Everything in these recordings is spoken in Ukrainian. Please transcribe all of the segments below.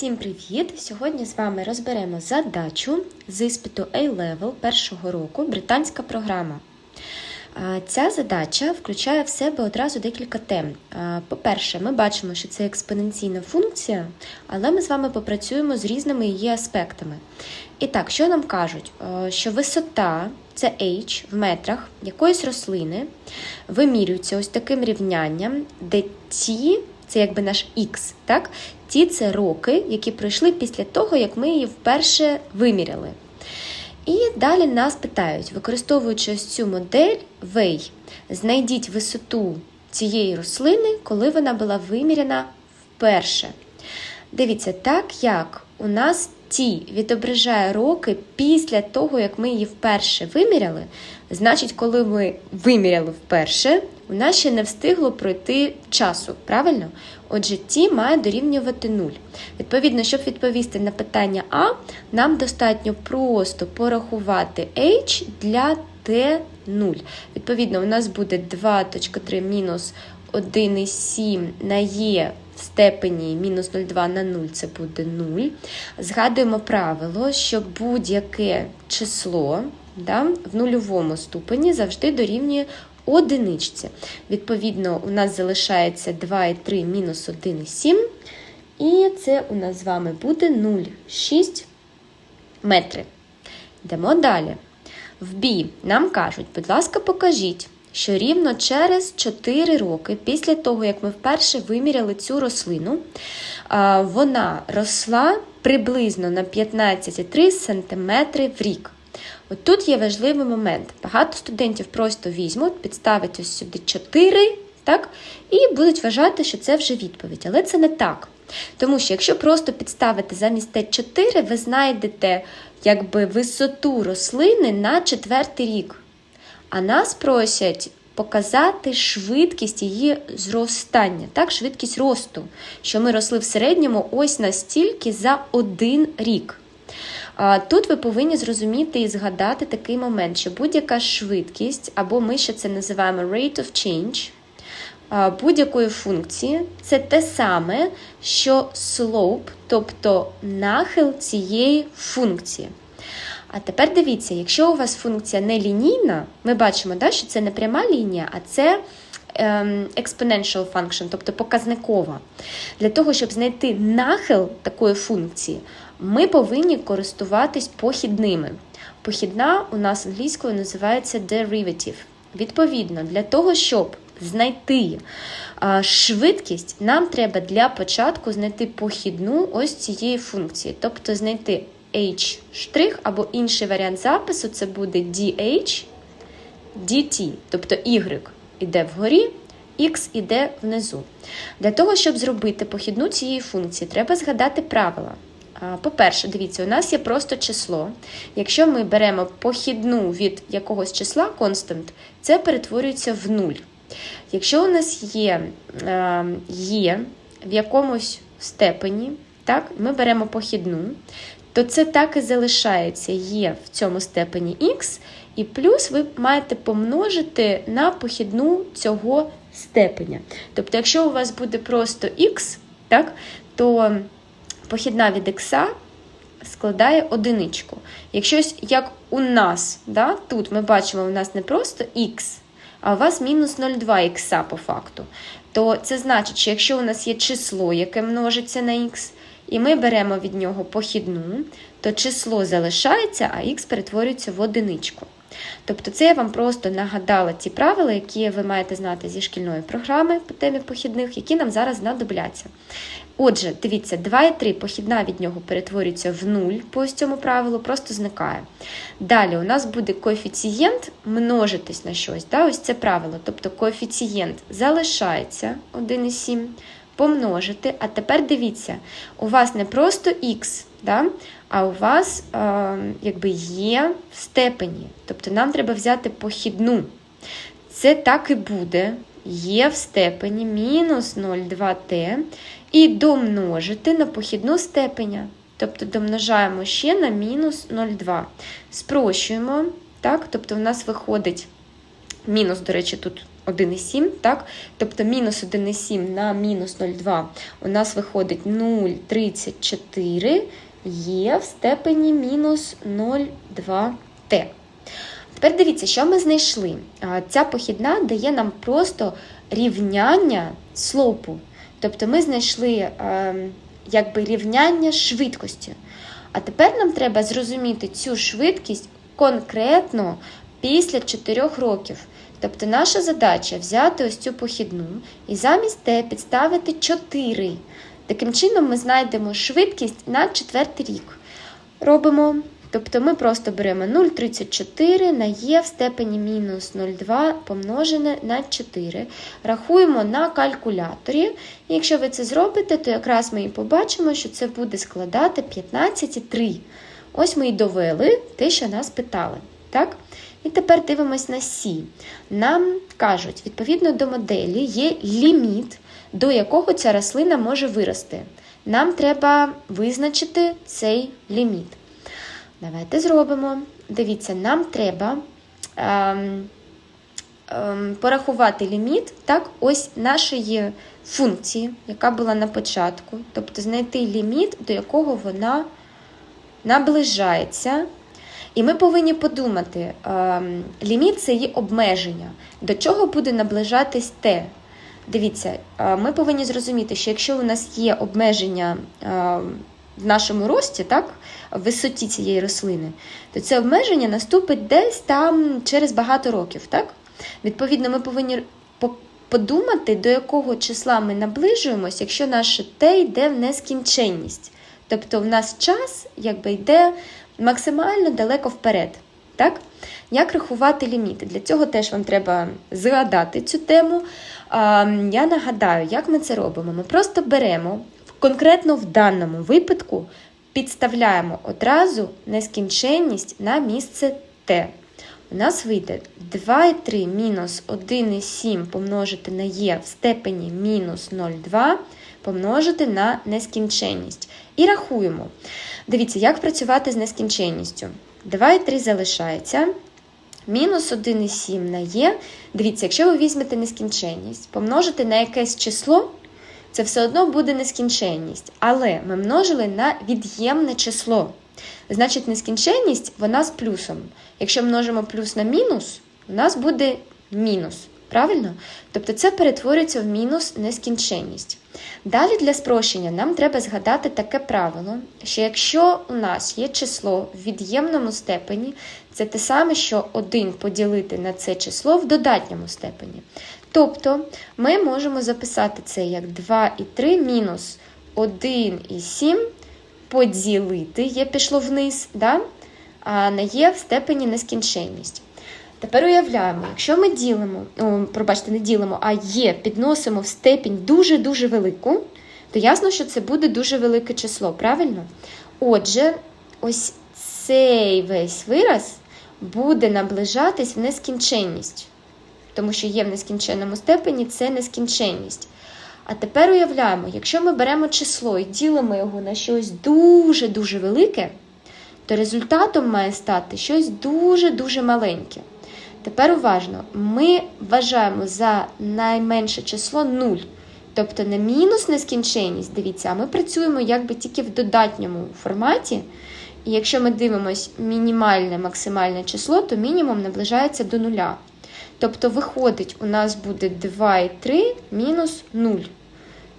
Всім привіт! Сьогодні з вами розберемо задачу з іспиту A-Level першого року британська програма. Ця задача включає в себе одразу декілька тем. По-перше, ми бачимо, що це експоненційна функція, але ми з вами попрацюємо з різними її аспектами. І так, що нам кажуть? Що висота, це h в метрах якоїсь рослини, вимірюється ось таким рівнянням, де t це якби наш x, так? Ті це роки, які пройшли після того, як ми її вперше виміряли. І далі нас питають, використовуючи ось цю модель Вей, знайдіть висоту цієї рослини, коли вона була виміряна вперше. Дивіться, так як у нас ті відображає роки після того, як ми її вперше виміряли, значить, коли ми виміряли вперше, у нас ще не встигло пройти часу, правильно? Отже, ті має дорівнювати 0. Відповідно, щоб відповісти на питання А, нам достатньо просто порахувати h для t0. Відповідно, у нас буде 2.3 мінус 1,7 на є в степені мінус 0,2 на 0 це буде 0. Згадуємо правило, що будь-яке число да, в нульовому ступені завжди дорівнює одиничці. Відповідно, у нас залишається 2,3 мінус 1,7. І це у нас з вами буде 0,6 метри. Йдемо далі. В Бі нам кажуть, будь ласка, покажіть, що рівно через 4 роки, після того, як ми вперше виміряли цю рослину, вона росла приблизно на 15,3 см в рік. От тут є важливий момент. Багато студентів просто візьмуть, підставить ось сюди 4, так, і будуть вважати, що це вже відповідь. Але це не так. Тому що, якщо просто підставити замість Т4, ви знайдете якби висоту рослини на четвертий рік. А нас просять показати швидкість її зростання, так, швидкість росту, що ми росли в середньому ось настільки за один рік. Тут ви повинні зрозуміти і згадати такий момент, що будь-яка швидкість, або ми ще це називаємо rate of change, будь-якої функції це те саме, що slope, тобто нахил цієї функції. А тепер дивіться, якщо у вас функція не лінійна, ми бачимо, да, що це не пряма лінія, а це ем, exponential function, тобто показникова. Для того, щоб знайти нахил такої функції, ми повинні користуватись похідними. Похідна у нас англійською називається derivative. Відповідно, для того, щоб знайти швидкість, нам треба для початку знайти похідну ось цієї функції, тобто знайти h' або інший варіант запису це буде dh dt, тобто y іде вгорі, x іде внизу. Для того, щоб зробити похідну цієї функції, треба згадати правила. По-перше, дивіться, у нас є просто число. Якщо ми беремо похідну від якогось числа constant, це перетворюється в нуль. Якщо у нас є є в якомусь степені, так, ми беремо похідну, то це так і залишається є в цьому степені х, і плюс ви маєте помножити на похідну цього степеня. Тобто, якщо у вас буде просто х, так, то похідна від х складає одиничку. Якщо як у нас, да, тут ми бачимо, у нас не просто х, а у вас мінус 0,2 х по факту, то це значить, що якщо у нас є число, яке множиться на х, і ми беремо від нього похідну, то число залишається, а х перетворюється в одиничку. Тобто, це я вам просто нагадала ті правила, які ви маєте знати зі шкільної програми по темі похідних, які нам зараз знадобляться. Отже, дивіться, 2 і 3 похідна від нього перетворюється в 0 по ось цьому правилу, просто зникає. Далі у нас буде коефіцієнт множитись на щось. Да? Ось це правило. Тобто коефіцієнт залишається 1,7, помножити. А тепер дивіться, у вас не просто х, да? а у вас е, якби є в степені. Тобто нам треба взяти похідну. Це так і буде. Є в степені мінус 0,2t і домножити на похідну степеня. Тобто домножаємо ще на мінус 0,2. Спрощуємо, так? тобто у нас виходить мінус, до речі, тут 1,7, так? Тобто мінус 1,7 на мінус 0,2 у нас виходить 0,34 є в степені мінус 0,2t. Тепер дивіться, що ми знайшли. Ця похідна дає нам просто рівняння слопу. Тобто ми знайшли якби рівняння швидкості. А тепер нам треба зрозуміти цю швидкість конкретно після 4 років. Тобто наша задача взяти ось цю похідну і замість Т підставити 4. Таким чином, ми знайдемо швидкість на четвертий рік. Робимо, тобто ми просто беремо 0,34 на Є в степені мінус 0,2 помножене на 4. Рахуємо на калькуляторі. І якщо ви це зробите, то якраз ми і побачимо, що це буде складати 15,3. Ось ми і довели те, що нас питали. Так? І тепер дивимось на Сі. Нам кажуть, відповідно до моделі є ліміт, до якого ця рослина може вирости. Нам треба визначити цей ліміт. Давайте зробимо. Дивіться, нам треба ем, ем, порахувати ліміт так, ось нашої функції, яка була на початку. Тобто знайти ліміт, до якого вона наближається. І ми повинні подумати, ем, ліміт це є обмеження, до чого буде наближатись те. Дивіться, е, ми повинні зрозуміти, що якщо у нас є обмеження е, в нашому рості, так, в висоті цієї рослини, то це обмеження наступить десь там через багато років. Так? Відповідно, ми повинні подумати, до якого числа ми наближуємось, якщо наше те йде в нескінченність. Тобто в нас час якби йде максимально далеко вперед. Так? Як рахувати ліміти? Для цього теж вам треба згадати цю тему. Я нагадаю, як ми це робимо. Ми просто беремо, конкретно в даному випадку, підставляємо одразу нескінченність на місце Т. У нас вийде 2,3 мінус 1,7 помножити на Є в степені мінус 0,2 помножити на нескінченність. І рахуємо. Дивіться, як працювати з нескінченністю. 2,3 залишається. Мінус 1,7 на Є. Дивіться, якщо ви візьмете нескінченність, помножите на якесь число, це все одно буде нескінченність. Але ми множили на від'ємне число. Значить, нескінченність вона з плюсом. Якщо множимо плюс на мінус, у нас буде мінус. Правильно? Тобто це перетворюється в мінус нескінченність. Далі для спрощення нам треба згадати таке правило, що якщо у нас є число в від'ємному степені, це те саме, що 1 поділити на це число в додатньому степені. Тобто ми можемо записати це як 2 і 3 мінус 1 і 7 поділити, є пішло вниз, да? а на є в степені нескінченність. Тепер уявляємо, якщо ми ділимо, о, пробачте, не ділимо, а є, підносимо в степінь дуже-дуже велику, то ясно, що це буде дуже велике число, правильно? Отже, ось цей весь вираз буде наближатись в нескінченність, тому що є в нескінченному степені це нескінченність. А тепер уявляємо, якщо ми беремо число і ділимо його на щось дуже-дуже велике, то результатом має стати щось дуже-дуже маленьке. Тепер уважно, ми вважаємо за найменше число 0. Тобто не мінус нескінченність, дивіться, а ми працюємо якби тільки в додатньому форматі. І якщо ми дивимося мінімальне максимальне число, то мінімум наближається до нуля. Тобто, виходить, у нас буде 2 і 3 мінус 0.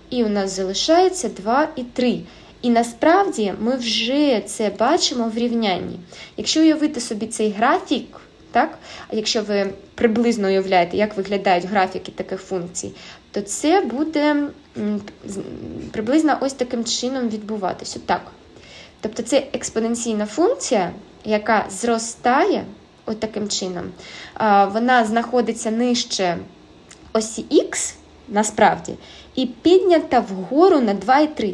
І у нас залишається 2 і 3. І насправді ми вже це бачимо в рівнянні. Якщо уявити собі цей графік, так? Якщо ви приблизно уявляєте, як виглядають графіки таких функцій, то це буде приблизно ось таким чином відбуватися. Так. Тобто це експоненційна функція, яка зростає от таким чином, вона знаходиться нижче осі Х, насправді, і піднята вгору на 2,3.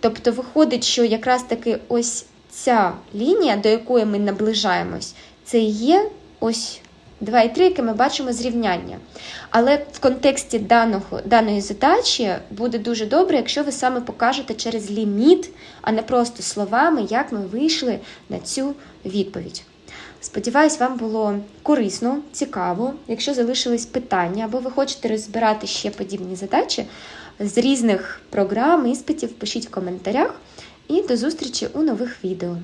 Тобто, виходить, що якраз таки ось ця лінія, до якої ми наближаємось, це є ось 2,3, яке ми бачимо зрівняння. Але в контексті даного, даної задачі буде дуже добре, якщо ви саме покажете через ліміт, а не просто словами, як ми вийшли на цю відповідь. Сподіваюсь, вам було корисно, цікаво. Якщо залишились питання або ви хочете розбирати ще подібні задачі з різних програм, іспитів, пишіть в коментарях. І до зустрічі у нових відео.